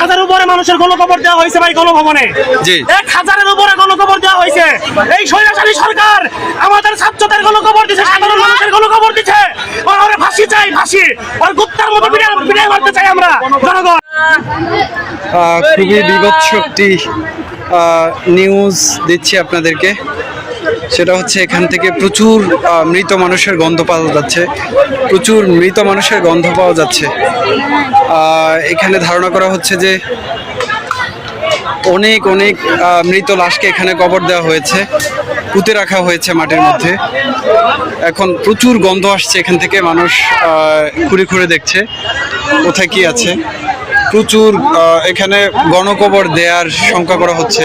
হাজার উপরে মানুষের গণকবর দেওয়া হয়েছে ভাই গণভবনে। এক হাজারের উপরে গণকবর দেওয়া হয়েছে। এই স্বৈরাচারী সরকার আমাদের ছাত্রদের গণকবর দিচ্ছে সাধারণ মানুষের গণকবর দিচ্ছে ওর ওরে ফাঁসি চাই ফাঁসি। ওর গুপ্তার মতো বিদায় মারতে চাই আমরা। জনগণ। খুবই বিভৎস একটি আহ, নিউজ দিচ্ছি আপনাদেরকে। সেটা হচ্ছে এখান থেকে প্রচুর মৃত মানুষের গন্ধ পাওয়া যাচ্ছে। প্রচুর মৃত মানুষের গন্ধ পাওয়া যাচ্ছে। এখানে ধারণা করা হচ্ছে যে অনেক অনেক মৃত লাশকে এখানে কবর দেওয়া হয়েছে, পুঁতে রাখা হয়েছে মাটির মধ্যে। এখন প্রচুর গন্ধ আসছে এখান থেকে, মানুষ ঘুরে ঘুরে দেখছে কোথায় কি আছে। প্রচুর এখানে গণকবর দেয়ার সংখ্যা করা হচ্ছে।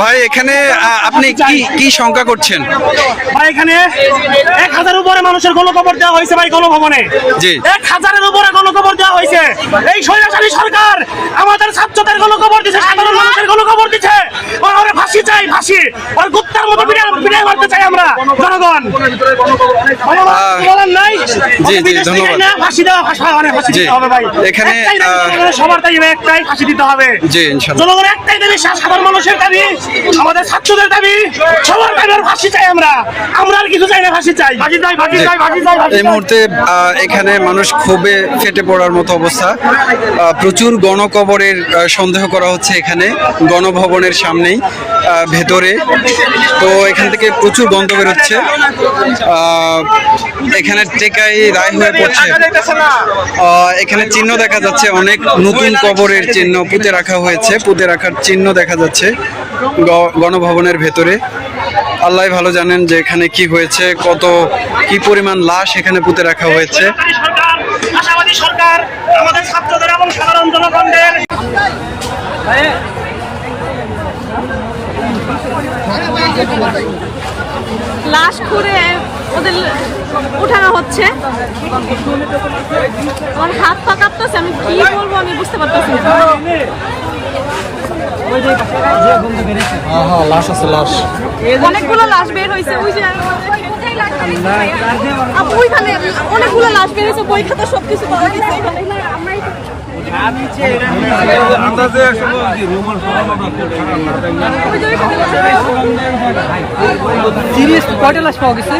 ভাই এখানে আপনি কি কি শঙ্কা করছেন? ভাই এখানে এক হাজার উপরে মানুষের গণকবর দেওয়া হয়েছে ভাই গণভবনে। জি। এক হাজারের উপরে গণকবর দেওয়া হয়েছে। এই স্বৈরাচারী সরকার আমাদের ছাত্রদের গণকবর দিচ্ছে সাধারণ মানুষের গণকবর দিচ্ছে ওর ওরে ফাঁসি চাই ফাঁসি। ওর গুপ্তার মতো বিদায় বিদায় মারতে চাই আমরা জনগণ বলার নাই জি, থেকে ধন্যবাদ। ফাঁসি দেওয়া ফাঁসি মানে ফাঁসি দিতে হবে ভাই। এখানে, সবার দাবি একটাই ফাঁসি দিতে হবে। জি। জনগণের একটাই দাবি সাধারণ মানুষের দাবি আমাদের ছাত্রদের দাবি সবার দাবি ফাঁসি চাই আমরা। আমরা আর কিছু চাই না ফাঁসি চাই। ফাঁসি চাই ফাঁসি চাই ফাঁসি চাই এই মুহূর্তে আহ, এখানে মানুষ খুবই ফেটে পড়ার মতো অবস্থা। প্রচুর গণকবরের সন্দেহ করা হচ্ছে এখানে গণভবনের সামনেই আহ, ভেতরে। তো এখান থেকে প্রচুর গন্ধ আহ, এখানে টেকাই রায় হয়ে পড়ছে। এখানে চিহ্ন দেখা যাচ্ছে অনেক নতুন কবরের চিহ্ন পুঁতে রাখা হয়েছে। পুঁতে রাখার চিহ্ন দেখা যাচ্ছে গণভবনের ভেতরে। আল্লাহ ভালো জানেন যে এখানে কি হয়েছে কত কি পরিমাণ লাশ এখানে পুঁতে রাখা হয়েছে। সরকার আমাদের ছাত্রদের এবং সাধারণ জনগণদের। লাশ খুঁড়ে ওদের উঠানো হচ্ছে। আমার হাত পা কাঁপতেছে আমি কি বলব আমি বুঝতে পারতেছি না। অনেকগুলো লাশ বের হয়েছে ওই যে ওইখানে অনেকগুলো লাশ বের হয়েছে বই খাতা সবকিছু পাওয়া গেছে। ওইখানে কয়টা লাশ পাওয়া গেছে?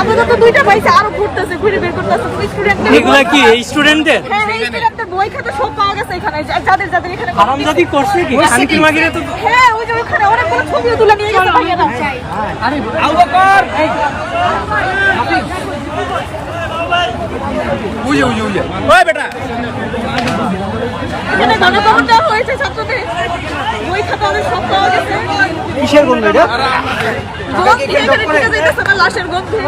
আপাতত দুইটা পাইছে আরও ঘুরতেছে ঘুরে বের করতেছে। স্টুডেন্ট এগুলা কি এই স্টুডেন্টদের হ্যাঁ এই স্টুডেন্টের বই খাতা সব পাওয়া গেছে এখানে। যাদের যাদের এখানে হারামজাদি করছে কি? শান্তির মাগিরে তো হ্যাঁ ওই যে ওখানে অনেকগুলো ছবিও তুলে নিয়ে গেছে ভাইয়েরা এখানে গণকবর হয়েছে ছাত্রদের বই খাতা ওদের সব পাওয়া গেছে কিসের গন্ধ এটা গন্ধ এখানে টিকে যাইতেছে না লাশের গন্ধে